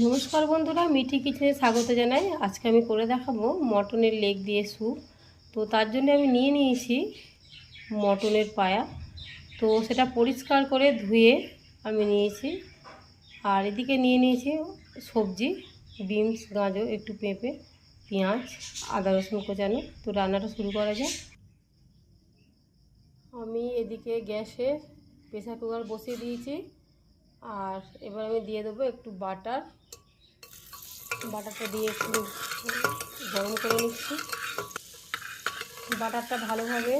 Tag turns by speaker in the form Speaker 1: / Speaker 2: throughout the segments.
Speaker 1: নমস্কার বন্ধুরা মিটি কিচেনে স্বাগত জানাই। আজকে আমি করে দেখাবো মটনের লেগ দিয়ে স্যুপ। তো তার জন্য আমি নিয়ে নিয়েছি মটনের পায়া। তো সেটা পরিষ্কার করে ধুয়ে আমি নিয়েছি। আর এদিকে নিয়ে নিয়েছি সবজি, বিনস, গাজর, একটু পেঁপে, পেঁয়াজ, আদা রসুন কোচানো। তো রান্নাটা শুরু করা যায় আমি এদিকে গ্যাসে প্রেসার কুকার বসিয়ে দিয়েছি। আর এবার আমি দিয়ে দেবো একটু বাটার। বাটারটা দিয়ে একটু গরম করে নিচ্ছি। বাটারটা ভালোভাবে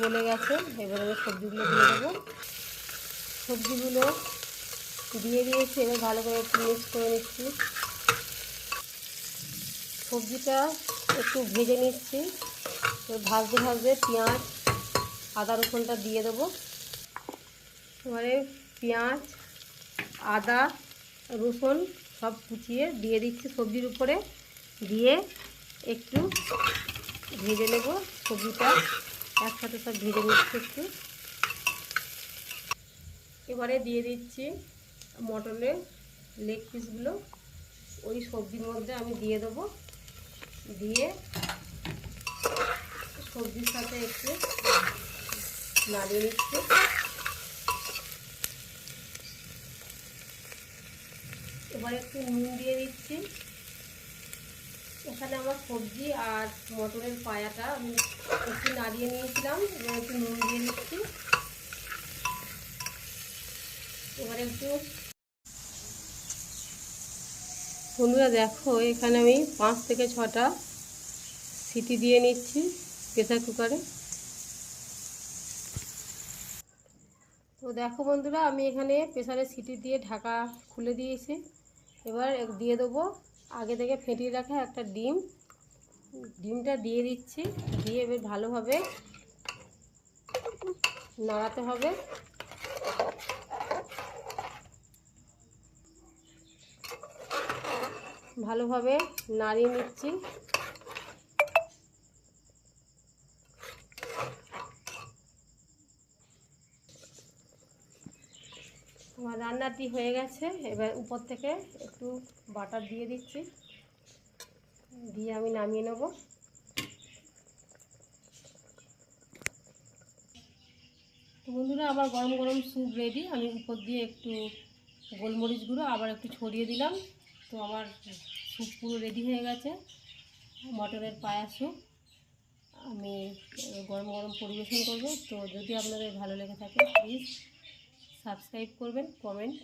Speaker 1: গলে গেছে। এবার আমি সবজিগুলো দিয়ে দেবো। সবজিগুলো দিয়ে দিয়েছি, এবার ভালো করে একটু মিক্স করে নিচ্ছি। সবজিটা একটু ভেজে নিচ্ছি। ভাজতে ভাজতে পেঁয়াজ, আদা রসুনটা দিয়ে দেবো। এবারে পেঁয়াজ, আদা, রসুন সব কুচিয়ে দিয়ে দিচ্ছি সবজির উপরে। দিয়ে একটু ভেজে নেব সবজিটা। একসাথে সব ভেজে নিচ্ছি একটু। এবারে দিয়ে দিচ্ছি মটনের লেগ পিসগুলো। ওই সবজির মধ্যে আমি দিয়ে দেবো। দিয়ে সবজির সাথে একটু নাড়িয়ে নিচ্ছি। এবার একটু নুন দিয়ে দিচ্ছি। এখানে আমার সবজি আর মটরের পায়াটা আমি একটু নাড়িয়ে নিয়েছিলাম, এবার একটু নুন দিয়ে দিচ্ছি। এবার একটু বন্ধুরা দেখো, এখানে আমি পাঁচ থেকে ছটা সিটি দিয়ে নিচ্ছি প্রেসার কুকারে। তো দেখো বন্ধুরা, আমি এখানে প্রেসারে সিটি দিয়ে ঢাকা খুলে দিয়েছি। এবার দিয়ে দেবো। আগে থেকে ফেটিয়ে রাখা একটা ডিম। ডিমটা দিয়ে দিচ্ছি। দিয়ে এবার ভালোভাবে নাড়াতে হবে। ভালোভাবে নাড়িয়ে নিচ্ছি। আমার রান্নাটি হয়ে গেছে। এবার উপর থেকে একটু বাটার দিয়ে দিচ্ছি। দিয়ে আমি নামিয়ে নেব। তো বন্ধুরা, আবার গরম গরম স্যুপ রেডি আমি উপর দিয়ে একটু গোলমরিচ গুঁড়ো আবার একটু ছড়িয়ে দিলাম। তো আমার স্যুপ পুরো রেডি হয়ে গেছে। মটরের পায়া স্যুপ। আমি গরম গরম পরিবেশন করব। তো যদি আপনাদের ভালো লেগে থাকে প্লিজ সাবস্ক্রাইব করবেন কমেন্ট